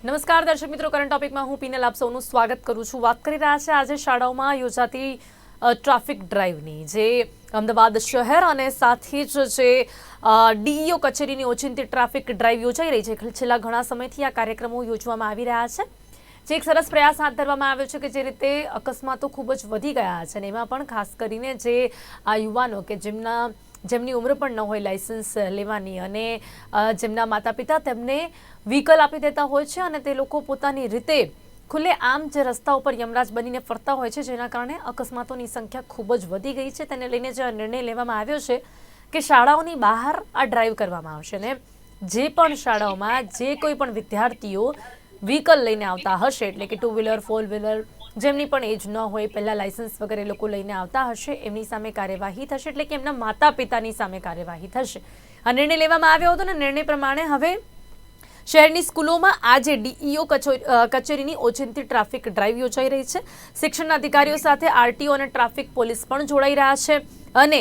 નમસ્કાર, દર્શક મિત્રો. કરંટ ટોપિકમાં હું પીનલ આપ સૌનું સ્વાગત કરું છું. વાત કરી રહ્યા છે આજે શાળાઓમાં યોજાતી ટ્રાફિક ડ્રાઈવની જે અમદાવાદ શહેર અને સાથે જ જે ડીઈઓ કચેરીની ઓચિંતી ટ્રાફિક ડ્રાઈવ યોજાઈ રહી છે. છેલ્લા ઘણા સમયથી આ કાર્યક્રમો યોજવામાં આવી રહ્યા છે. જે એક સરસ પ્રયાસ હાથ ધરવામાં આવ્યો છે કે જે રીતે અકસ્માતો ખૂબ જ વધી ગયા છે અને એમાં પણ ખાસ કરીને જે આ યુવાનો કે જેમના જેમની ઉંમર પણ ન હોય લાયસન્સ લેવાની અને જેમના માતા પિતા તેમને વ્હીકલ આપી દેતા હોય છે અને તે લોકો પોતાની રીતે ખુલ્લે આમ જે રસ્તા ઉપર યમરાજ બનીને ફરતા હોય છે, જેના કારણે અકસ્માતોની સંખ્યા ખૂબ જ વધી ગઈ છે. તેને લઈને જે નિર્ણય લેવામાં આવ્યો છે કે શાળાઓની બહાર આ ડ્રાઈવ કરવામાં આવશે ને જે પણ શાળાઓમાં જે કોઈ પણ વિદ્યાર્થીઓ વ્હીકલ લઈને આવતા હશે, એટલે કે ટુ વ્હીલર, ફોર વ્હીલર જેમની પણ એજ ન હોય, પહેલાં લાયસન્સ વગેરે લોકો લઈને આવતા હશે, એમની સામે કાર્યવાહી થશે, એટલે કે એમના માતા પિતાની સામે કાર્યવાહી થશે. આ નિર્ણય લેવામાં આવ્યો હતો ને નિર્ણય પ્રમાણે હવે શહેરની સ્કૂલોમાં આજે ડીઈઓ કચેરીની ઓચિંતી ટ્રાફિક ડ્રાઈવ યોજાઈ રહી છે. શિક્ષણ અધિકારીઓ સાથે આરટીઓ અને ટ્રાફિક પોલીસ પણ જોડાઈ રહ્યા છે અને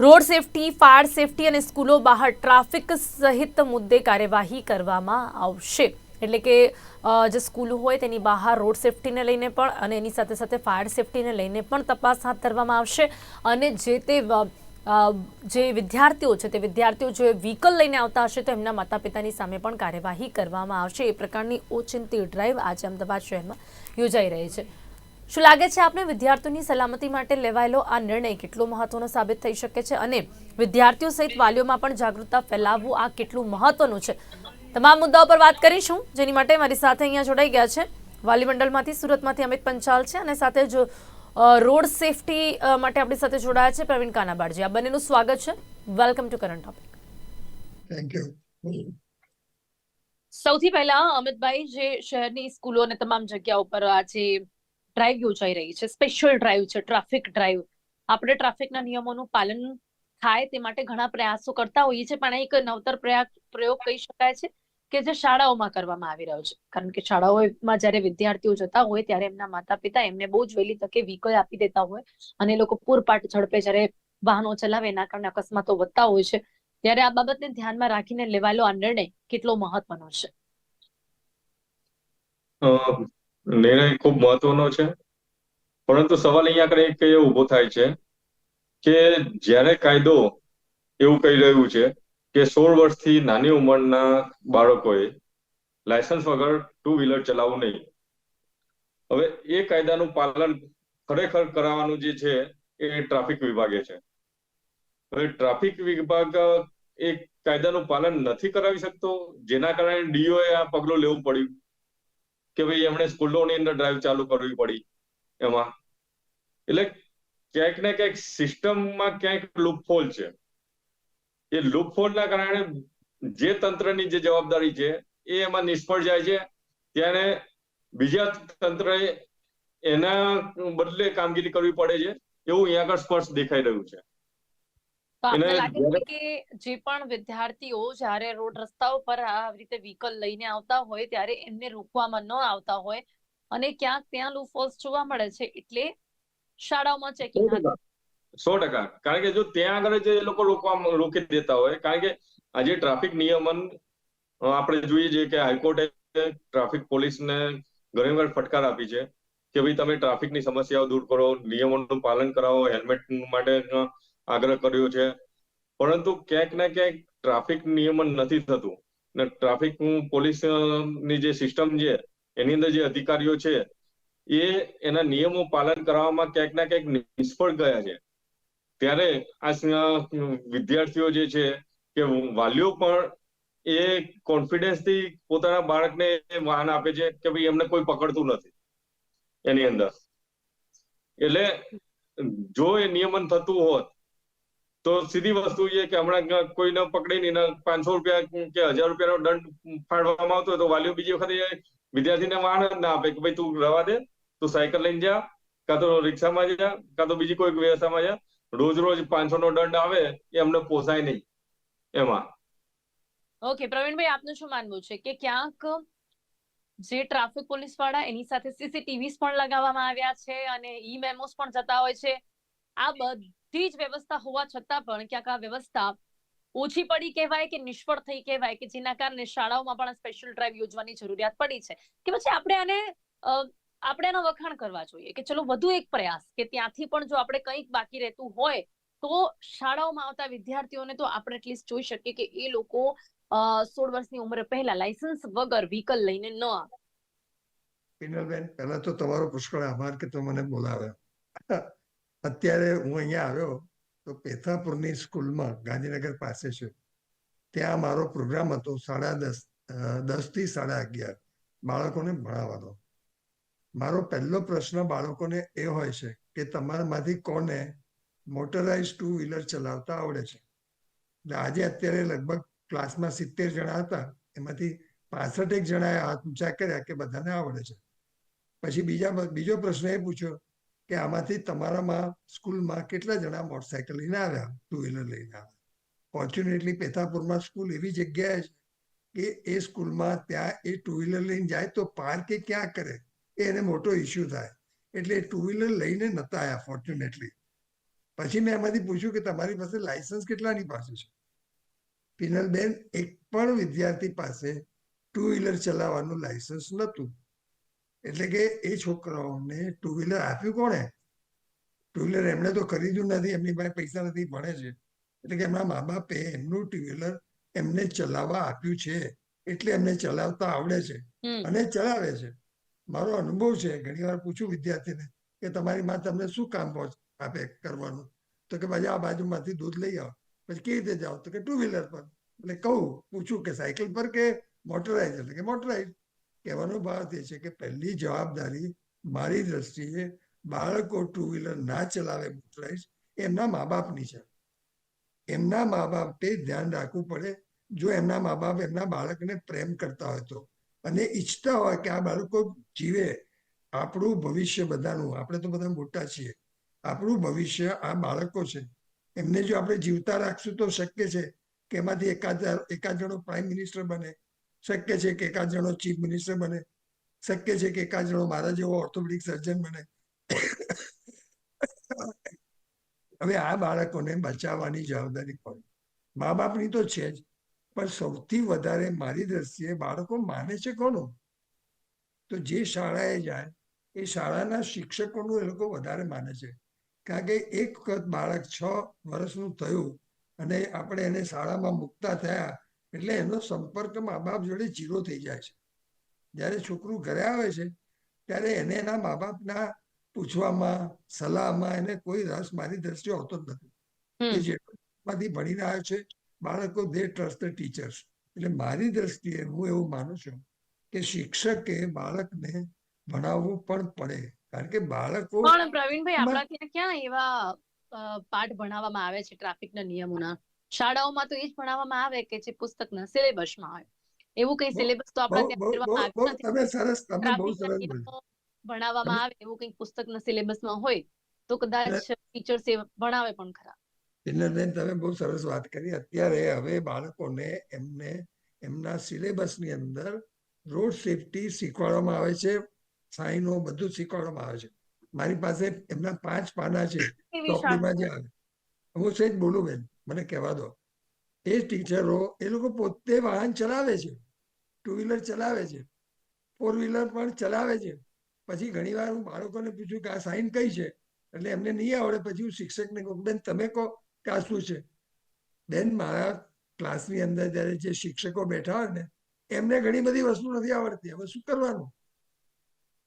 રોડ સેફટી, ફાયર સેફટી અને સ્કૂલો બહાર ટ્રાફિક સહિત મુદ્દે કાર્યવાહી કરવામાં આવશે. એટલે કે જે સ્કૂલ હોય તેની બહાર રોડ સેફટીને લઈને પણ અને એની સાથે સાથે ફાયર સેફટીને લઈને પણ તપાસ હાથ ધરવામાં આવશે. અને જે તે જે વિદ્યાર્થીઓ છે, તે વિદ્યાર્થીઓ જો વ્હીકલ લઈને આવતા હશે, તો એમના માતા પિતાની સામે પણ કાર્યવાહી કરવામાં આવશે. એ પ્રકારની ઓચિંતી ડ્રાઈવ આજે અમદાવાદ શહેરમાં યોજાઈ રહી છે. શું લાગે છે આપને વિદ્યાર્થીઓની સલામતી માટે લેવાયેલો આ નિર્ણય કેટલો મહત્વનો સાબિત થઈ શકે છે? અને વિદ્યાર્થીઓ સહિત વાલીઓમાં પણ જાગૃતતા ફેલાવવું આ કેટલું મહત્વનું છે? તમામ મુદ્દાઓ પર વાત કરીશું. જેની માટે મારી સાથે અહીંયા જોડાઈ ગયા છે. વાલી મંડળમાંથી સુરતમાંથી અમિત પંચાલ છે અને સાથે જ રોડ સેફટી માટે આપણી સાથે જોડાયા છે પ્રવીણ કાનાબારજી. આ બંનેનું સ્વાગત છે. Welcome to current topic thank you સૌથી પહેલા અમિતભાઈ જે શહેરની સ્કૂલો અને તમામ જગ્યા ઉપર આજે ડ્રાઈવ યોજાઈ રહી છે. સ્પેશિયલ ડ્રાઈવ છે ટ્રાફિક ડ્રાઈવ આપણે ટ્રાફિકના નિયમોનું પાલન થાય તે માટે ઘણા પ્રયાસો કરતા હોઈએ છીએ, પણ એક નવતર પ્રયાસ પ્રયોગ કહી શકાય છે કે જે શાળાઓમાં કરવામાં આવી રહ્યો છે. કારણ કે શાળાઓમાં જ્યારે વિદ્યાર્થીઓ જતા હોય ત્યારે એમના માતા પિતા એમને બહુ જ વહેલી તકે વ્હીકલ આપી દેતા હોય અને લોકો પૂરપાટ ઝડપે જ્યારે વાહનો ચલાવે એના કારણે અકસ્માતો વધતા હોય છે, ત્યારે આ બાબતને ધ્યાનમાં રાખીને લેવાયેલો આ નિર્ણય કેટલો મહત્વનો છે? નિર્ણય ખૂબ મહત્વનો છે. પરંતુ સવાલ અહીંયા આગળ એક ઊભો થાય છે. કે જ્યારે કાયદો એવું કહી રહ્યું છે કે સોળ વર્ષથી નાની ઉંમરના બાળકોએ લાયસન્સ વગર ટુ વ્હીલર ચલાવવું નહીં. હવે એ કાયદાનું પાલન ખરેખર કરાવવાનું જે છે એ ટ્રાફિક વિભાગે છે. હવે ટ્રાફિક વિભાગ એ કાયદાનું પાલન નથી કરાવી શકતો, જેના કારણે ડીઓએ આ પગલું લેવું પડ્યું કે ભાઈ એમણે સ્કૂલોની અંદર ડ્રાઈવ ચાલુ કરવી પડી એમાં. એટલે ક્યાંક ને ક્યાંક સિસ્ટમમાં ક્યાંક લૂપહોલ છે. એ લૂપહોલના કારણે જે તંત્રની જે જવાબદારી છે એ એમાં નિષ્ફળ જાય છે. ત્યારે બીજા તંત્રએ એના બદલે કામગીરી કરવી પડે છે. એવું અહીંયા આગળ સ્પષ્ટ દેખાઈ રહ્યું છે. તો આપને લાગે છે કે જે પણ વિદ્યાર્થીઓ જ્યારે રોડ રસ્તાઓ પર આ રીતે વ્હીકલ લઈને આવતા હોય ત્યારે એમને રોકવામાં ન આવતા હોય અને ક્યાંક ત્યાં લૂફોલ્સ જોવા મળે છે. એટલે શાળાઓમાં ચેકિંગ સો ટકા. કારણ કે જો ત્યાં આગળ જે લોકો રોકવા રોકી દેતા હોય કારણ કે આજે ટ્રાફિક નિયમન આપણે જોઈએ છીએ કે હાઈકોર્ટે ટ્રાફિક પોલીસને ઘણી વાર ફટકાર આપી છે કે ભાઈ તમે ટ્રાફિકની સમસ્યાઓ દૂર કરો નિયમોનું પાલન કરાવો હેલ્મેટ માટે આગ્રહ કર્યો છે. પરંતુ ક્યાંક ને ક્યાંક ટ્રાફિક નિયમન નથી થતું. ને ટ્રાફિક પોલીસની જે સિસ્ટમ છે એની અંદર જે અધિકારીઓ છે એ એના નિયમો પાલન કરવામાં ક્યાંક ના ક્યાંક નિષ્ફળ ગયા છે. ત્યારે આ વિદ્યાર્થીઓ જે છે કે વાલીઓ પણ એ કોન્ફિડન્સથી પોતાના બાળકને વાહન આપે છે કે ભાઈ એમને કોઈ પકડતું નથી એની અંદર. એટલે જો એ નિયમન થતું હોત તો સીધી વસ્તુ છે કે હમણાં કોઈને પકડીને પાંચસો રૂપિયા કે હજાર રૂપિયાનો દંડ ફાળવામાં આવતો હોય તો વાલીઓ બીજી વખતે એ વિદ્યાર્થીને વાહન જ ના આપે કે ભાઈ તું રવા દે. તું સાયકલ લઈને જા, કાં તો રિક્ષામાં જા, કાં તો બીજી કોઈ વ્યવસ્થામાં જા. રોજ રોજ પાંચસો નો દંડ આવે, એ પોસાય નહીં. એમાં. ઓકે, પ્રવીણભાઈ, આપનું શું માનવું છે? કે ક્યાંક જે ટ્રાફિક પોલીસવાળા એની સાથે સીસીટીવી પણ લગાવવામાં આવ્યા છે અને ઈ મેમોસ પણ જતા હોય છે? આ બધી જ વ્યવસ્થા હોવા છતાં પણ ક્યાંક આ વ્યવસ્થા ઓછી પડી કહેવાય કે નિષ્ફળ થઈ કહેવાય? કે જેના કારણે શાળાઓમાં પણ સ્પેશિયલ ડ્રાઈવ યોજવાની જરૂરિયાત પડી છે? કે પછી આપણે આને આપણે એનો વખાણ કરવા જોઈએ કે ચલો વધુ એક પ્રયાસ કે ત્યાંથી પણ જો આપણે કંઈક બાકી રહેતું હોય તો શાળાઓમાં આવતા વિદ્યાર્થીઓને તો આપણે એટલીસ્ટ જોઈ શકીએ કે એ લોકો સોળ વર્ષની ઉંમરે પહેલા લાયસન્સ વગર વ્હીકલ લઈને ન આવે. પહેલા તો તમારો પુષ્કળ આભાર કે તમે મને બોલાવ્યા. અત્યારે હું અહીંયા આવ્યો તો પેથાપુરની સ્કૂલમાં ગાંધીનગર પાસે છે. ત્યાં મારો પ્રોગ્રામ હતો સાડા દસ દસથી સાડા અગિયાર બાળકોને ભણાવવાનો. મારો પહેલો પ્રશ્ન બાળકોને એ હોય છે કે તમારામાંથી કોને મોટરાઇઝ ટુ વ્હીલર ચલાવતા આવડે છે? એટલે આજે અત્યારે લગભગ ક્લાસમાં સિત્તેર જણા હતા, એમાંથી પાસઠ એક જણાએ હાથ ઊંચા કર્યા કે બધાને આવડે છે. પછી બીજા બીજો પ્રશ્ન એ પૂછ્યો કે આમાંથી તમારામાં સ્કૂલમાં કેટલા જણા મોટરસાયકલ લઈને આવ્યા ટુ વ્હીલર લઈને આવ્યા? ફોર્ચ્યુનેટલી પેથાપુરમાં સ્કૂલ એવી જગ્યાએ છે કે એ સ્કૂલમાં ત્યાં એ ટુ વ્હીલર લઈને જાય તો પાર્કે ક્યાં કરે? એને મોટો ઇસ્યુ થાય. એટલે ટુ વ્હીલર લઈને નતા આવ્યા ફોર્ચ્યુનેટલી પછી મેં એમાંથી પૂછ્યું કે તમારી પાસે લાયસન્સ કેટલાની પાસે છે? પિનલબેન એક પણ વિદ્યાર્થી પાસે ટુ વ્હીલર ચલાવવાનું લાયસન્સ નહોતું એટલે કે એ છોકરાઓને ટુ વ્હીલર આપ્યું કોણે? ટુ વ્હીલર એમણે તો ખરીદ્યું નથી એમની પાસે પૈસા નથી ભણે છે. એટલે કે એમના મા બાપે એમનું ટુ વ્હીલર એમને ચલાવવા આપ્યું છે. એટલે એમને ચલાવતા આવડે છે અને ચલાવે છે. મારો અનુભવ છે, ઘણી વાર પૂછું વિદ્યાર્થીને કે તમારી માં તમને શું કામ આપે કરવાનું? તો કે ભાઈ, આ બાજુમાંથી દૂધ લઈ આવો. પછી કેવી રીતે જાઓ? તો કે ટુ વ્હીલર પર. એટલે કહું, પૂછું કે સાયકલ પર કે મોટરાઇઝ એટલે કે મોટરાઇઝ કહેવાનો ભાવ તે છે કે પહેલી જવાબદારી મારી દ્રષ્ટિએ બાળકો ટુ વ્હીલર ના ચલાવે મોટરાઇઝ એમના મા બાપની છે. એમના મા બાપે ધ્યાન રાખવું પડે. જો એમના મા બાપ એમના બાળકને પ્રેમ કરતા હોય તો. અને ઈચ્છતા હોય કે આ બાળકો જીવે, આપણું ભવિષ્ય બધાનું. આપણે તો બધા મોટા છીએ. આપણું ભવિષ્ય આ બાળકો છે. એમને જો આપણે જીવતા રાખશું તો શક્ય છે કે એમાંથી એકાદ એકાદ જણો પ્રાઇમ મિનિસ્ટર બને. શક્ય છે કે એકાદ જણો ચીફ મિનિસ્ટર બને. શક્ય છે કે એકાદ જણો મારા જેવો ઓર્થોપેડિક સર્જન બને. હવે આ બાળકોને બચાવવાની જવાબદારી પડે મા બાપની તો છે જ. પણ સૌથી વધારે મારી દ્રષ્ટિએ બાળકો માને છે કોનું? તો જે શાળાએ જાય એ શાળાના શિક્ષકોનું એ લોકો વધારે માને છે. કારણ કે એક વખત બાળક છ વર્ષનું થયું અને આપણે એને શાળામાં મૂકતા થયા એટલે એનો સંપર્ક મા બાપ જોડે જીરો થઈ જાય છે. જ્યારે છોકરું ઘરે આવે છે ત્યારે એને એના મા બાપના પૂછવામાં સલાહમાં એને કોઈ રસ મારી દ્રષ્ટિએ હોતો જ નથી. એ જેમાંથી ભણીને આવ્યો છે બાળકો દે ટ્રસ્ટ ધ ટીચર્સ એટલે મારી દ્રષ્ટિએ હું એવું માનું છું કે શિક્ષકે બાળકને ભણાવવું પણ પડે. કારણ કે બાળકો પણ પ્રવીણભાઈ આપણા ત્યાં ક્યાં એવા પાઠ ભણાવવામાં આવે છે ટ્રાફિકના નિયમોના? શાળાઓમાં તો એ જ ભણાવવામાં આવે કે જે પુસ્તકના સિલેબસમાં હોય એવું કઈ સિલેબસ તો આપણા ત્યાં તમે સરસ તમે બહુ સરસ ભણાવવામાં આવે એવું કંઈક પુસ્તકના સિલેબસમાં હોય તો કદાચ ટીચર્સ એ ભણાવે પણ ખરા. પિનલબેન તમે બહુ સરસ વાત કરી. અત્યારે હવે બાળકોને એમને એમના સિલેબસની અંદર રોડ સેફટી શીખવાડવામાં આવે છે સાઈનો બધું શીખવાડવામાં આવે છે. મારી પાસે એમના પાંચ પાના છે. એવી જે આવે. હું સહેજ બોલું બેન મને કહેવા દો. એ ટીચરો એ લોકો પોતે વાહન ચલાવે છે. ટુ વ્હીલર ચલાવે છે. ફોર વ્હીલર પણ ચલાવે છે. પછી ઘણીવાર હું બાળકોને પૂછું કે આ સાઈન કઈ છે? એટલે એમને નહીં આવડે પછી હું શિક્ષકને કહું બેન તમે કહો. કે આ શું છે. બેન મારા ક્લાસની અંદર જ્યારે જે શિક્ષકો બેઠા હોય ને, એમને ઘણી બધી વસ્તુ નથી આવડતી. હવે શું કરવાનું?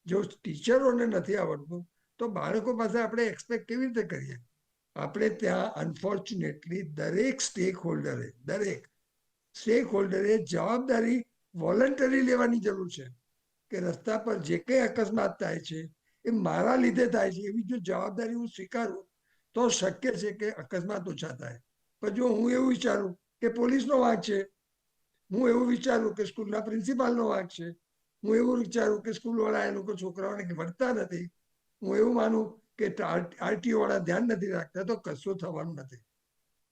જો ટીચરોને નથી આવડતું, તો બાળકો પાસે આપણે એક્સપેક્ટ કેવી રીતે કરીએ? આપણે ત્યાં અનફોર્ચ્યુનેટલી દરેક સ્ટેક હોલ્ડરે દરેક સ્ટેક હોલ્ડરે જવાબદારી વોલન્ટરી લેવાની જરૂર છે કે રસ્તા પર જે કંઈ અકસ્માત થાય છે, એ મારા લીધે થાય છે. એવી જો જવાબદારી હું સ્વીકારું તો શક્ય છે કે અકસ્માત ઓછા થાય. પણ જો હું એવું વિચારું કે પોલીસનો વાંક છે, હું એવું વિચારું કે સ્કૂલના પ્રિન્સિપાલનો વાંક છે, હું એવું વિચારું કે સ્કૂલવાળા એ લોકો છોકરાઓને વળતા નથી, હું એવું માનું કે આરટીઓ વાળા ધ્યાન નથી રાખતા, તો કશું થવાનું નથી.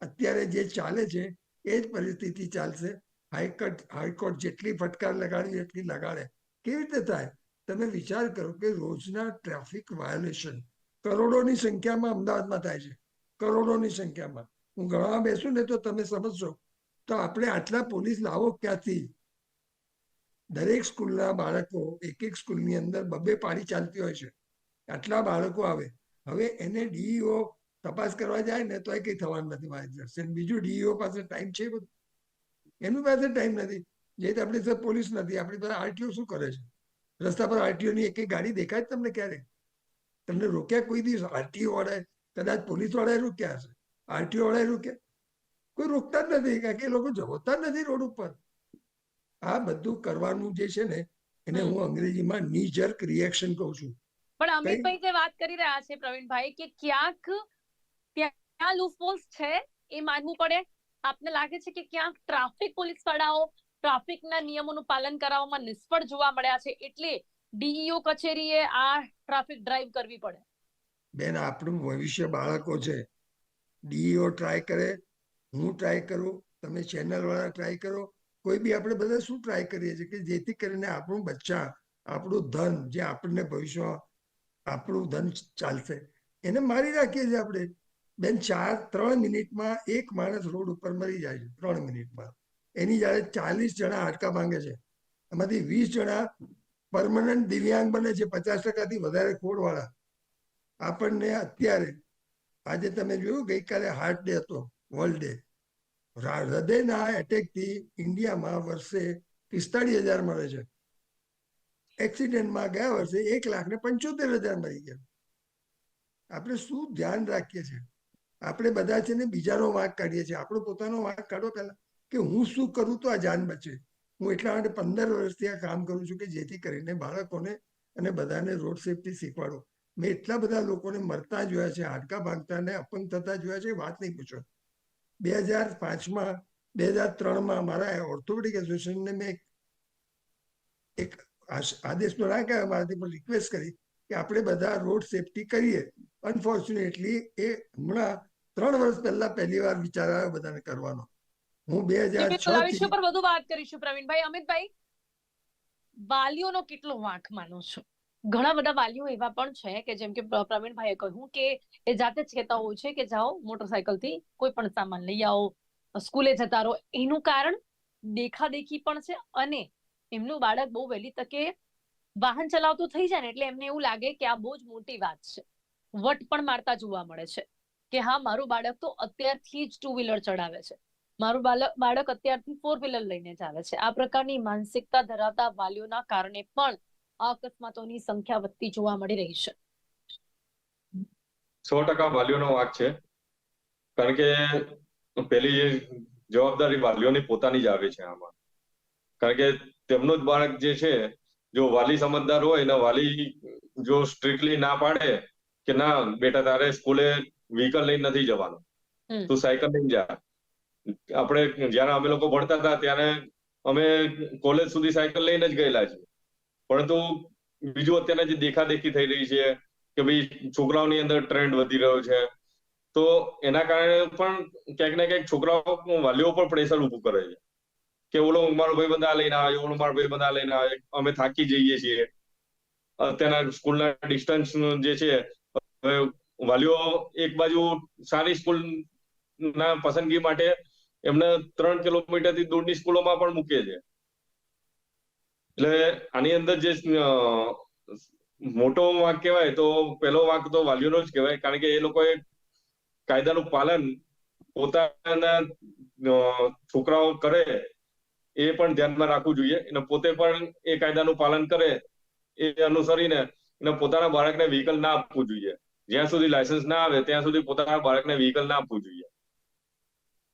અત્યારે જે ચાલે છે, એ જ પરિસ્થિતિ ચાલશે. હાઈકોર્ટ હાઈકોર્ટ જેટલી ફટકાર લગાડી, એટલી લગાડે. કેવી રીતે થાય? તમે વિચાર કરો કે રોજના ટ્રાફિક વાયોલેશન કરોડોની સંખ્યામાં અમદાવાદમાં થાય છે. કરોડોની સંખ્યામાં. હું ગણવા બેસું ને તો તમે સમજશો. તો આપણે આટલા પોલીસ લાવો ક્યાંથી? દરેક સ્કૂલના બાળકો એક એક સ્કૂલની અંદર બબે પાડી ચાલતી હોય છે. આટલા બાળકો આવે. હવે એને ડીઈઓ તપાસ કરવા જાય ને તો એ કઈ થવાનું નથી મારી બીજું ડીઈઓ પાસે ટાઈમ છે બધું. એનું પાસે ટાઈમ નથી. જે આપણી પોલીસ નથી. આપણી પાસે આરટીઓ શું કરે છે? રસ્તા પર આરટીઓ ની એક ગાડી દેખાય તમને ક્યારે તમને રોક્યા કોઈ દિવસ? આરટીઓ વાળાએ કદાચ પોલીસ વાળાએ રોક્યા હશે? આરટીઓ વાળાએ રોક્યા? કોઈ રોકતા જ નથી કારણ કે એ લોકો જવતા નથી રોડ ઉપર. આ બધું કરવાનું જે છે ને એને હું અંગ્રેજીમાં ની જર્ક રિએક્શન કહું છું. પણ અમિતભાઈ જે વાત કરી રહ્યા છે પ્રવીણભાઈ કે ક્યાંક ત્યાં લૂપહોલ્સ છે એ માનવું પડે? આપને લાગે છે કે ક્યાંક ટ્રાફિક પોલીસ વાળાઓ ટ્રાફિકના નિયમોનું પાલન કરાવવામાં નિષ્ફળ જોવા મળ્યા છે? એટલે ડીઈઓ કચેરીએ આ ટ્રાફિક ડ્રાઈવ કરવી પડે. બેન, આપણું ભવિષ્ય બાળકો છે. ડીઈઓ ટ્રાય કરે, હું ટ્રાય કરું, તમે ચેનલ વાળા ટ્રાય કરો, કોઈ બી આપણે બધા શું ટ્રાય કરીએ છીએ કે જેથી કરીને આપણું બચ્ચા, આપણું ધન જે આપણને ભવિષ્યમાં આપણું ધન ચાલશે, એને મારી રાખીએ છીએ આપણે. બેન, ચાર, ત્રણ મિનિટમાં એક માણસ રોડ ઉપર મરી જાય છે, ત્રણ મિનિટમાં. એની જ્યારે ચાલીસ જણા હાડકા માંગે છે, એમાંથી વીસ જણા પરમનન્ટ દિવ્યાંગ બને છે પચાસ ટકાથી વધારે ખોડવાળા આપણને અત્યારે, આજે તમે જોયું, ગઈકાલે હાર્ટ ડે હતો વર્લ્ડ ડે હૃદયના એટેકથી ઇન્ડિયામાં વર્ષે પિસ્તાળીસ હજાર મળે છે. એક્સિડન્ટમાં ગયા વર્ષે એક લાખ ને પંચોતેર હજાર મરી ગયા. આપણે શું ધ્યાન રાખીએ છીએ? આપણે બધા છે ને બીજાનો વાંક કાઢીએ છીએ. આપણો પોતાનો વાંક કાઢો પહેલા, કે હું શું કરું તો આ જાન બચે. હું એટલા માટે પંદર વર્ષથી આ કામ કરું છું કે જેથી કરીને બાળકોને અને બધાને રોડ સેફટી શીખવાડો. મેં એટલા બધા લોકોને મરતા જોયા છે, હાડકા ભાંગતા ને અપંગ થતા જોયા છે, વાત નહીં પૂછો. બે હજાર પાંચમાં, બે હજાર ત્રણમાં મારા ઓર્થોપેડિક એસોસિએશનને મેં એક આદેશ તો ના કહેવાય, મારાથી પણ રિક્વેસ્ટ કરી કે આપણે બધા રોડ સેફટી કરીએ. અનફોર્ચ્યુનેટલી એ હમણાં ત્રણ વર્ષ પહેલા પહેલી વાર વિચાર આવ્યો બધાને કરવાનો. હું બે હજાર વિષય પર વધુ વાત કરીશું પ્રવીણભાઈ. અમિતભાઈ વાલીઓનો કેટલો વાંક માનો છો? ઘણા બધા વાલીઓ એવા પણ છે કે જેમ કે પ્રવીણભાઈએ કહ્યું કે એ જાતે જ કહેતા હોય છે કે જાઓ મોટરસાયકલથી કોઈ પણ સામાન લઈ આવો સ્કૂલે જતા રહો. એનું કારણ દેખાદેખી પણ છે અને એમનું બાળક બહુ વહેલી તકે વાહન ચલાવતું થઈ જાય ને એટલે એમને એવું લાગે કે આ બહુ જ મોટી વાત છે. વટ પણ મારતા જોવા મળે છે કે હા મારું બાળક તો અત્યારથી જ ટુ વ્હીલર ચડાવે છે. મારું બાળક બાળક અત્યારથી ફોર વ્હીલર લઈને ચાલે છે. આ પ્રકારની માનસિકતા ધરાવતા વાલીઓના કારણે પણ આ અકસ્માતોની સંખ્યા વધતી જોવા મળી રહી છે. સો ટકા વાલીઓનો વાંક છે. કારણ કે પેલી જવાબદારી વાલીઓની પોતાની જ આવે છે આમાં. કારણ કે તેમનું જ બાળક જે છે જો વાલી સમજદાર હોય ને વાલી જો સ્ટ્રિક્ટલી ના પાડે કે ના બેટા તારે સ્કૂલે વ્હીકલ લઈને નથી જવાનું. તું સાયકલ લઈને જા. આપણે જયારે અમે લોકો ભણતા હતા ત્યારે અમે કોલેજ સુધી સાયકલ લઈને જ ગયેલા છીએ. પરંતુ બીજું અત્યારે જે દેખાદેખી થઈ રહી છે કે ભાઈ છોકરાઓની અંદર ટ્રેન્ડ વધી રહ્યો છે, તો એના કારણે પણ ક્યાંક ને ક્યાંક છોકરાઓ વાલીઓ પર પ્રેશર ઉભું કરે છે. કે ઓલો મારો ભાઈ બંધા લઈને આવે ઓલો મારો ભાઈ બંધા લઈને આવે અમે થાકી જઈએ છીએ. અત્યારના સ્કૂલના ડિસ્ટન્સ જે છે વાલીઓ એક બાજુ સારી સ્કૂલ ના પસંદગી માટે એમને ત્રણ કિલોમીટરથી દૂરની સ્કૂલોમાં પણ મૂકે છે એટલે આની અંદર જે મોટો વાંક કહેવાય તો પહેલો વાંક તો વાલીઓનો જ કહેવાય, કારણ કે એ લોકોએ કાયદાનું પાલન પોતાના છોકરાઓ કરે એ પણ ધ્યાનમાં રાખવું જોઈએ અને પોતે પણ એ કાયદાનું પાલન કરે એ અનુસરીને અને પોતાના બાળકને વ્હીકલ ના આપવું જોઈએ. જ્યાં સુધી લાયસન્સ ના આવે ત્યાં સુધી પોતાના બાળકને વ્હીકલ ના આપવું જોઈએ.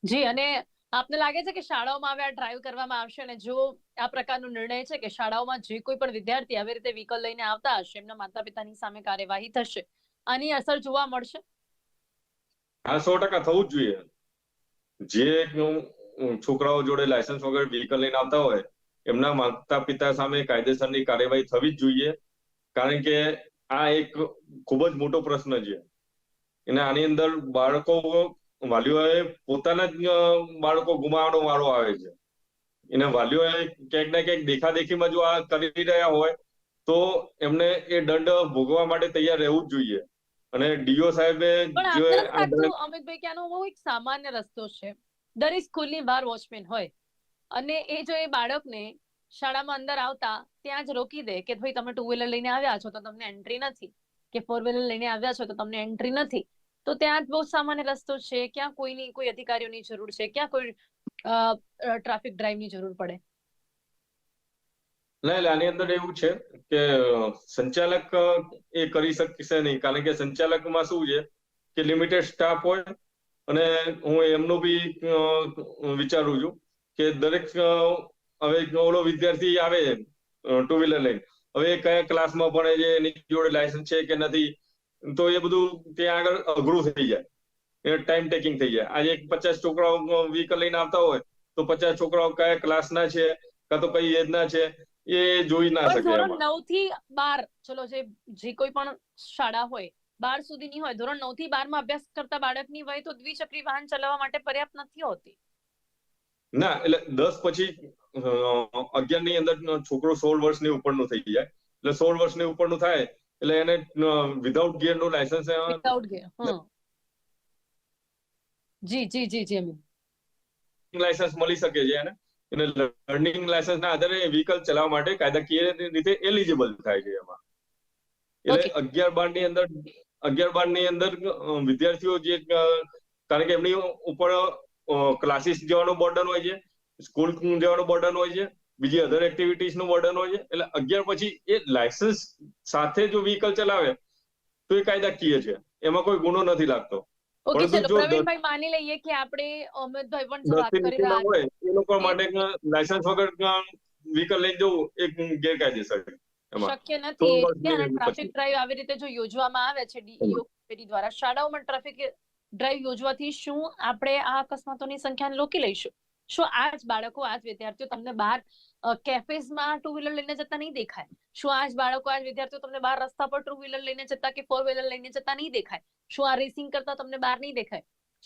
જી, અને આપને લાગે છે કે શાળાઓમાં હવે આ ડ્રાઈવ કરવામાં આવશે અને જો આ પ્રકારનો નિર્ણય છે કે શાળાઓમાં જે કોઈ પણ વિદ્યાર્થી આવી રીતે વ્હીકલ લઈને આવતા હશે, એમના માતા પિતાની સામે કાર્યવાહી થશે, આની અસર જોવા મળશે? હા, સો ટકા થવું જ જોઈએ. જે છોકરાઓ જોડે લાયસન્સ વગર વ્હીકલ લઈને આવતા હોય, એમના માતા પિતા સામે કાયદેસરની કાર્યવાહી થવી જ જોઈએ. કારણ કે આ એક ખૂબ જ મોટો પ્રશ્ન છે. અને આની અંદર બાળકો વાલીઓએ પોતાના જ બાળકો ગુમાવવાનો વારો આવે છે. એને વાલીઓએ ક્યાંક ને ક્યાંક દેખાદેખીમાં જો આ કરી રહ્યા હોય તો એમને એ દંડ ભોગવા માટે તૈયાર રહેવું જ જોઈએ. અને ડીઓ સાહેબે જો અમિતભાઈ ક્યાંનો બહુ એક સામાન્ય રસ્તો છે. દરેક સ્કૂલની બહાર વોચમેન હોય. અને એ જો એ બાળકને શાળામાં અંદર આવતા ત્યાં જ રોકી દે કે ભાઈ તમે ટુ વ્હીલર લઈને આવ્યા છો તો તમને એન્ટ્રી નથી. કે ફોર વ્હીલર લઈને આવ્યા છો તો તમને એન્ટ્રી નથી. તો ત્યાં જ બહુ સામાન્ય રસ્તો છે. ક્યાં કોઈની, કોઈ અધિકારીઓની જરૂર છે. ક્યાં કોઈ ટ્રાફિક ડ્રાઈવની જરૂર પડે. ના એટલે આની અંદર એવું છે કે સંચાલક એ કરી શકશે નહીં. કારણ કે સંચાલકમાં શું છે કે લિમિટેડ સ્ટાફ હોય અને હું એમનું બી વિચારું છું કે દરેક હવે ઓલો વિદ્યાર્થી આવે ટુ વ્હીલર લઈને. હવે કયા ક્લાસમાં ભણે છે, એની જોડે લાયસન્સ છે કે નથી? તો એ બધું ત્યાં આગળ અઘરું થઈ જાય. એ ટાઈમ ટેકિંગ થઈ જાય. આજે પચાસ છોકરાઓ વ્હીકલ લઈને આવતા હોય તો પચાસ છોકરાઓ કયા ક્લાસના છે કાં તો કઈ એજના છે એ જોઈ ના શકે ધોરણ નવથી બાર ચલો જે જે કોઈ પણ શાળા હોય બાર સુધીની હોય ધોરણ નવથી બારમાં અભ્યાસ કરતા બાળકની વય તો દ્વિચક્રી વાહન ચલાવવા માટે પર્યાપ્ત નથી હોતી. ના એટલે દસ પછી અગિયારની અંદર છોકરો સોળ વર્ષની ઉપરનું થઈ જાય. એટલે સોળ વર્ષની ઉપરનું થાય એટલે એને વિધાઉટ ગિયરનું લાયસન્સ વિધાઉટ ગિયર હા જી જી જી જી અમિત. લાયસન્સ મળી શકે છે એને એને લર્નિંગ લાયસન્સ ના આધારે વ્હીકલ ચલાવવા માટે કાયદાકીય રીતે એલિજિબલ થાય છે એમાં એટલે. અગિયાર બારની અંદર અગિયાર બારની અંદર વિદ્યાર્થીઓ જે કારણ કે એમની ઉપર ક્લાસીસ જવાનું બર્ડન હોય છે સ્કૂલ જવાનું બર્ડન હોય છે બીજી અધર એક્ટિવિટીઝનું વર્ડન હોય છે. એટલે અગિયાર પછી એ લાયસન્સ સાથે જો વ્હીકલ ચલાવે તો એ કાયદાકીય છે. એમાં કોઈ ગુનો નથી લાગતો. ઓકે ચલો પ્રવીણભાઈ માની લઈએ કે આપણે અમિતભાઈ પણ વાત કરી રહ્યા હોય એ લોકો માટે લાયસન્સ વગર વ્હીકલ લઈને જવું એક ગેરકાયદેસર છે. શક્ય નથી. એટલે ટ્રાફિક ડ્રાઈવ આવી રીતે જો યોજવામાં આવે છે ડીઈઓ કચેરી દ્વારા શાળાઓમાં ટ્રાફિક ડ્રાઈવ યોજવાથી શું આપણે આ અકસ્માતોની સંખ્યાને રોકી લઈશું? શું આ બાળકો આ જ વિદ્યાર્થીઓ તમને બહાર કેફેઝમાં ટુ વ્હીલર લઈને જતા નહીં દેખાય? શું આ જ બાળકો આ વિદ્યાર્થીઓ તમને બહાર રસ્તા પર ટુ વ્હીલર લઈને જતા કે ફોર વ્હીલર લઈને જતા નહીં દેખાય? શું આ રેસિંગ કરતા તમને બહાર નહીં દેખાય?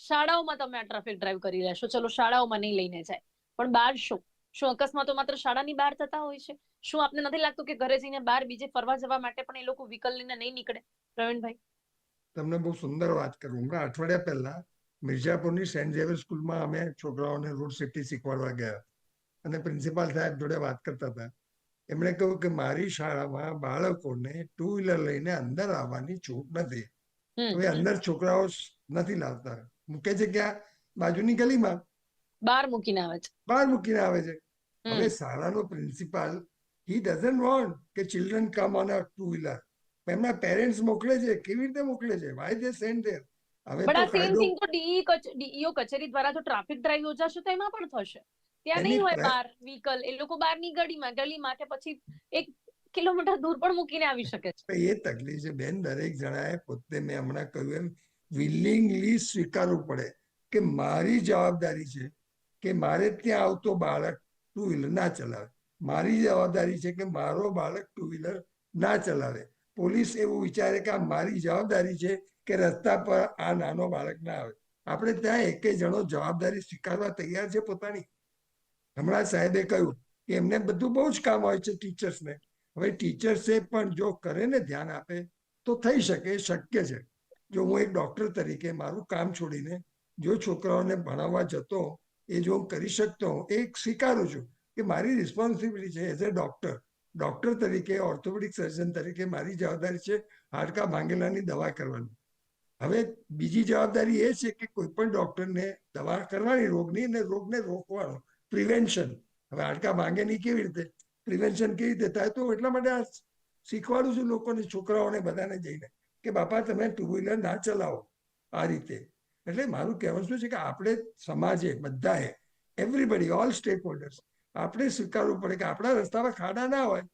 શાળાઓમાં તમે આ ટ્રાફિક ડ્રાઈવ કરી રહ્યા છો. ચલો, શાળાઓમાં નહીં લઈને જાય. પણ બહાર શું? શું અકસ્માતો માત્ર શાળાની બહાર થતા હોય છે? શું આપને નથી લાગતું કે ઘરે જઈને બહાર બીજે ફરવા જવા માટે પણ એ લોકો વ્હીકલ લઈને નહીં નીકળે? પ્રવીણભાઈ. તમને બહુ સુંદર વાત કરું. હમણાં અઠવાડિયા પહેલા મિર્જાપુરની સેન્ટ ઝેવિયર સ્કૂલમાં અમે છોકરાઓને રોડ સેફટી શીખવાડવા ગયા. અને પ્રિન્સિપાલ સાહેબ જોડે વાત કરતા હતા. એમણે કહ્યું કે મારી શાળામાં બાળકોને ટુ વ્હીલર લઈને અંદર આવવાની છૂટ નથી. હવે અંદર છોકરાઓ નથી લાવતા. મૂકે છે ક્યાં? બાજુની ગલીમાં. બહાર મૂકીને આવે છે. બહાર મૂકીને આવે છે. હવે શાળાનો પ્રિન્સિપાલ હી ડઝન્ટ વોન્ટ કે children come on a two wheeler એમના પેરેન્ટ્સ મોકલે છે કેવી રીતે મોકલે છે? વાય દે સેન્ડ ધેર હવે પણ આ સેમ થિંગ તો ડીઈ ડીઈઓ કચેરી દ્વારા જો ટ્રાફિક ડ્રાઈવ યોજાશે તો એમાં પણ થશે. ત્યાં નહીં હોય બાર વ્હીકલ એ લોકો બહારની ગલીમાં ગલીમાં કે પછી એક કિલોમીટર દૂર પણ મૂકીને આવી શકે છે. એ તકલીફ છે બેન દરેક જણાએ પોતે મેં હમણાં કહ્યું એમ વિલિંગલી સ્વીકારવું પડે કે મારી જવાબદારી છે કે મારે ત્યાં આવતો બાળક ટુ વ્હીલર ના ચલાવે. મારી જવાબદારી છે કે મારો બાળક ટુ વ્હીલર ના ચલાવે. પોલીસ એવું વિચારે કે આ મારી જવાબદારી છે કે રસ્તા પર આ નાનો બાળક ના આવે. આપણે ત્યાં એક જણો જવાબદારી સ્વીકારવા તૈયાર છે પોતાની. હમણાં સાહેબે કહ્યું કે એમને બધું બહુ જ કામ હોય છે ટીચર્સને. હવે ટીચર્સે પણ જો કરે ને ધ્યાન આપે તો થઈ શકે શક્ય છે. જો હું એક ડોક્ટર તરીકે મારું કામ છોડીને જો છોકરાઓને ભણાવવા જતો એ જો હું કરી શકતો હોઉં, એ સ્વીકારું છું કે મારી રિસ્પોન્સિબિલિટી છે એઝ અ ડોક્ટર ડોક્ટર તરીકે ઓર્થોપેડિક સર્જન તરીકે મારી જવાબદારી છે હાડકા ભાંગેલાની દવા કરવાની. હવે બીજી જવાબદારી એ છે કે કોઈ પણ ડોક્ટરને દવા કરવાની રોગની અને રોગને રોકવાનો પ્રિવેન્શન હવે હાડકા ભાંગે નહીં કેવી રીતે? પ્રિવેન્શન કેવી રીતે થાય? તો એટલા માટે આ શીખવાડું છું લોકોને, છોકરાઓને, બધાને જઈને કે બાપા, તમે ટુ વ્હીલર ના ચલાવો આ રીતે. એટલે મારું કહેવાનું શું છે કે આપણે સમાજે, બધાએ એવરીબડી ઓલ સ્ટેક હોલ્ડર્સ આપણે સ્વીકારવું પડે કે આપણા રસ્તામાં ખાડા ના હોય,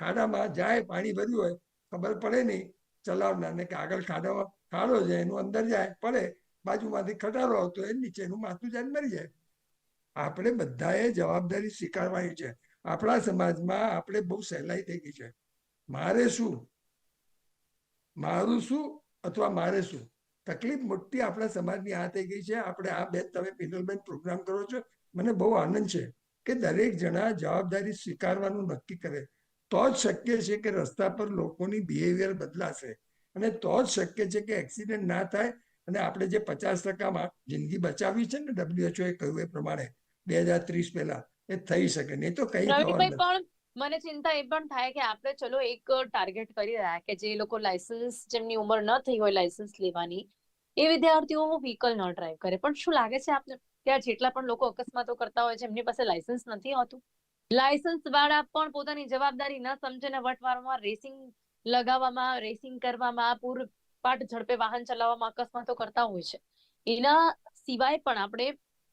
ખાડામાં જાય, પાણી ભર્યું હોય, ખબર પડે નહીં ચલાવનારને કે આગળ ખાડામાં ખાડો છે એનું અંદર જાય, પડે, બાજુમાંથી ખટારો આવતો, એ નીચેનું માથું જાય મરી જાય. આપણે બધાએ જવાબદારી સ્વીકારવાની છે. આપણા સમાજમાં આપણે બહુ સહેલાઈ થઈ ગઈ છે. મારે શું? મારું શું અથવા મારે શું? તકલીફ મોટી આપણા સમાજની આ થઈ ગઈ છે. આપણે આ બે તમે પિનલબેન પ્રોગ્રામ કરો છો. મને બહુ આનંદ છે કે દરેક જણા જવાબદારી સ્વીકારવાનું નક્કી કરે. તો જ શક્ય છે કે રસ્તા પર લોકોની બિહેવિયર બદલાશે. અને તો જ શક્ય છે કે એક્સિડન્ટ ના થાય અને આપણે જે પચાસ ટકામાં જિંદગી બચાવી છે ને ડબ્લ્યુએચઓ એ કહ્યું એ પ્રમાણે બે હજાર ત્રીસ પહેલા એ થઈ શકે. નહીં તો કઈ. પણ મને ચિંતા એ પણ થાય કે આપણે ચલો એક ટાર્ગેટ કરી રહ્યા કે જે લોકો લાયસન્સ જેમની ઉંમર ન થઈ હોય લાયસન્સ લેવાની એ વિદ્યાર્થીઓ વ્હીકલ ન ડ્રાઈવ કરે. પણ શું લાગે છે આપને? કે જેટલા પણ લોકો અકસ્માતો કરતા હોય છે એમની પાસે લાયસન્સ નથી હોતું? લાયસન્સ વાળા પણ પોતાની જવાબદારી ન સમજે ને વટવારમાં રેસિંગ લગાવવામાં રેસિંગ કરવામાં પૂરપાટ ઝડપે વાહન ચલાવવામાં અકસ્માતો કરતા હોય છે. એના સિવાય પણ આપણે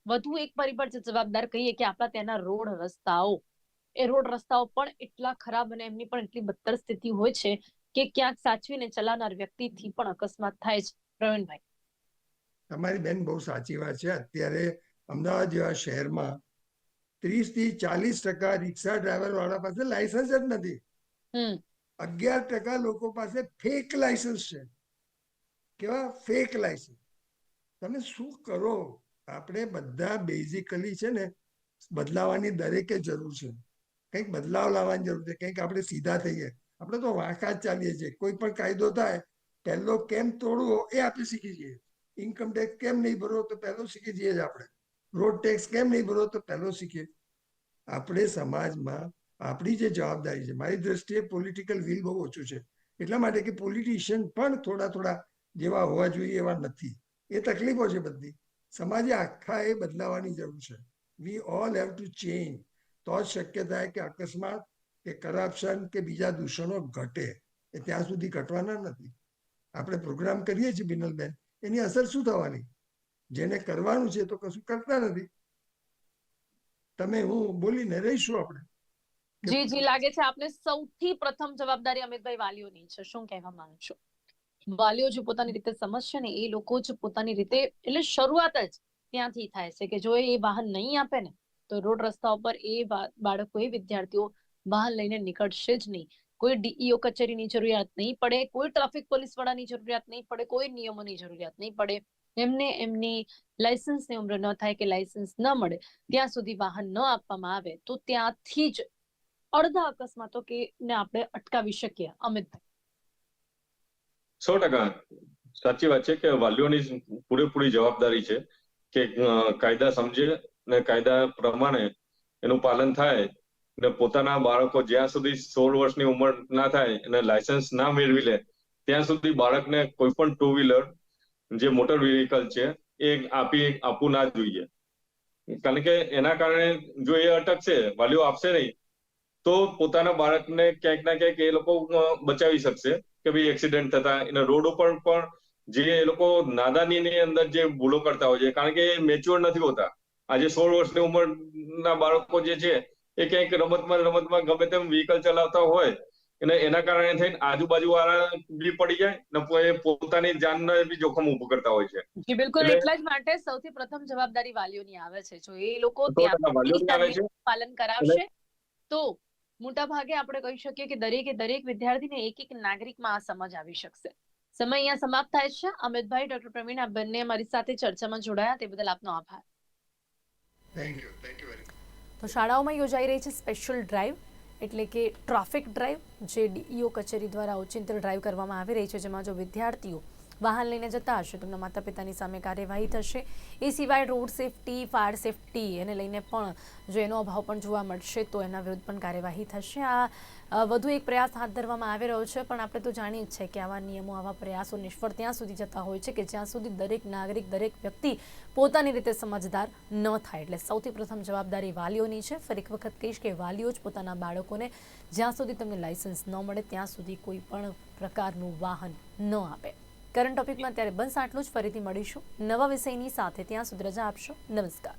વધુ એક પરિબળ જે જવાબદાર કહીએ કે આપણા ત્યાંના રોડ રસ્તાઓ એ રોડ રસ્તાઓ પણ એટલા ખરાબ અને એમની પણ એટલી બદતર સ્થિતિ હોય છે કે ક્યાંક સાચવીને ચલાવનાર વ્યક્તિથી પણ અકસ્માત થાય છે. પ્રવીણભાઈ. તમારી બેન બહુ સાચી વાત છે. અત્યારે અમદાવાદ જેવા શહેરમાં ત્રીસથી ચાલીસ ટકા રિક્ષા ડ્રાઈવર વાળા પાસે લાયસન્સ જ નથી. અગિયાર ટકા લોકો પાસે ફેક લાયસન્સ છે. કેવા? ફેક લાયસન્સ તમે શું કરો? આપણે બધા બેઝિકલી છે ને, બદલાવાની દરેકે જરૂર છે. કંઈક બદલાવ લાવવાની જરૂર છે, કંઈક આપણે સીધા થઈએ આપણે તો વાંકા જ ચાલીએ છીએ. કોઈ પણ કાયદો થાય, પહેલો કેમ તોડવો એ આપણે શીખી જઈએ. ઇન્કમ ટેક્સ કેમ નહીં ભરવો તો પહેલો શીખી જઈએ જ આપણે. રોડ ટેક્સ કેમ નહીં ભરવો તો પહેલો શીખીએ. આપણે સમાજમાં આપણી જે જવાબદારી છે. મારી દ્રષ્ટિએ પોલિટિકલ વિલ બહુ ઓછું છે. એટલા માટે કે પોલિટિશિયન પણ થોડા થોડા જેવા હોવા જોઈએ એવા નથી. એ તકલીફો છે બધી. સમાજે આખા એ બદલાવાની જરૂર છે. We all have to change તો જ શક્ય થાય કે અકસ્માત, કે કરપ્શન કે બીજા દૂષણો ઘટે. એ ત્યાં સુધી ઘટવાના નથી. આપણે પ્રોગ્રામ કરીએ છીએ બિનલબેન. એની અસર શું થવાની? જેને કરવાનું છે તો કશું કરતા નથી. તમે હું બોલીને રહીશું આપણે. જી જી લાગે છે આપને સૌથી પ્રથમ જવાબદારી અમિતભાઈ વાલીઓની છે. શું કહેવા માંગો છો વાલીઓ જે પોતાની રીતે સમજશે ને એ લોકો જ પોતાની રીતે એટલે શરૂઆત જ ત્યાંથી થાય છે કે જો એ વાહન નહીં આપે ને તો રોડ રસ્તા ઉપર એ બાળકો એ વિદ્યાર્થીઓ વાહન લઈને નીકળશે જ નહીં. કોઈ ડીઈઓ કચેરીની જરૂરિયાત નહીં પડે કોઈ ટ્રાફિક પોલીસ વાળાની જરૂરિયાત નહીં પડે કોઈ નિયમોની જરૂરિયાત નહીં પડે. એમને એમની લાયસન્સની ઉંમર ન થાય કે લાયસન્સ ન મળે ત્યાં સુધી વાહન ન આપવામાં આવે તો ત્યાંથી જ અડધા અકસ્માતો કે ને આપણે અટકાવી શકીએ, અમિતભાઈ? સો ટકા. સાચી વાત છે કે વાલીઓની પૂરેપૂરી જવાબદારી છે કે કાયદા સમજે ને કાયદા પ્રમાણે એનું પાલન થાય ને પોતાના બાળકો જ્યાં સુધી સોળ વર્ષની ઉંમર ના થાય અને લાયસન્સ ના મેળવી લે, ત્યાં સુધી બાળકને કોઈ પણ ટુ વ્હીલર જે મોટર વ્હીકલ છે એ આપી, આપવું ના જોઈએ. કારણ કે એના કારણે જો એ અટકશે, વાલીઓ આપશે નહીં તો પોતાના બાળકને ક્યાંક ના ક્યાંક એ લોકો બચાવી શકશે કે ભાઈ એક્સિડન્ટ થતા. એના રોડ ઉપર પણ જે એ લોકો નાદાની અંદર જે ભૂલો કરતા હોય છે કારણ કે એ મેચ્યોર નથી હોતા. આજે સોળ વર્ષની ઉંમરના બાળકો જે છે એ ક્યાંક રમતમાં રમતમાં ગમે તેમ વ્હીકલ ચલાવતા હોય. અને એના કારણે થઈને આજુબાજુ વાળા બી પડી જાય ને પોતાની જાનને બી જોખમ ઉભું કરતા હોય છે. જી બિલકુલ. એટલા જ માટે સૌથી પ્રથમ જવાબદારી વાલીઓની આવે છે. જો એ લોકો પાલન કરાવશે તો મોટા ભાગે આપણે કહી શકીએ કે દરેકે દરેક વિદ્યાર્થીને એક એક નાગરિકમાં આ સમજ આવી શકશે. સમય અહીંયા સમાપ્ત થાય છે. અમિતભાઈ ડોક્ટર પ્રવીણ આ બંને અમારી સાથે ચર્ચામાં જોડાયા. તે બદલ આપનો આભાર. Thank you thank you very તો શાળાઓમાં યોજાઈ રહી છે સ્પેશિયલ ડ્રાઈવ એટલે કે ટ્રાફિક ડ્રાઈવ જે ડીઈઓ કચેરી દ્વારા ઓચિંત ડ્રાઈવ કરવામાં આવી રહી છે જેમાં જો વિદ્યાર્થીઓ વાહન લઈને જતા હશે. તેમના માતા પિતાની સામે કાર્યવાહી થશે. એ સિવાય રોડ સેફટી, ફાયર સેફટી એને લઈને પણ જો એનો અભાવ પણ જોવા મળશે તો એના વિરુદ્ધ પણ કાર્યવાહી થશે. આ વધુ એક પ્રયાસ હાથ ધરવામાં આવી રહ્યો છે, પણ આપણે તો જાણીએ જ છે કે આવા નિયમો, આવા પ્રયાસો નિષ્ફળ ત્યાં સુધી જતા હોય છે કે જ્યાં સુધી દરેક નાગરિક, દરેક વ્યક્તિ પોતાની રીતે સમજદાર ન થાય. એટલે સૌથી પ્રથમ જવાબદારી વાલીઓની છે. ફરી એક વખત કહીશ કે વાલીઓ જ પોતાના બાળકોને જ્યાં સુધી તમને લાયસન્સ ન મળે, ત્યાં સુધી કોઈ પણ પ્રકારનું વાહન ન આપે. કરંટ ટોપિકમાં અત્યારે બસ આટલું જ ફરીથી મળીશું. નવા વિષયની સાથે ત્યાં સુધી રજા આપશો. નમસ્કાર.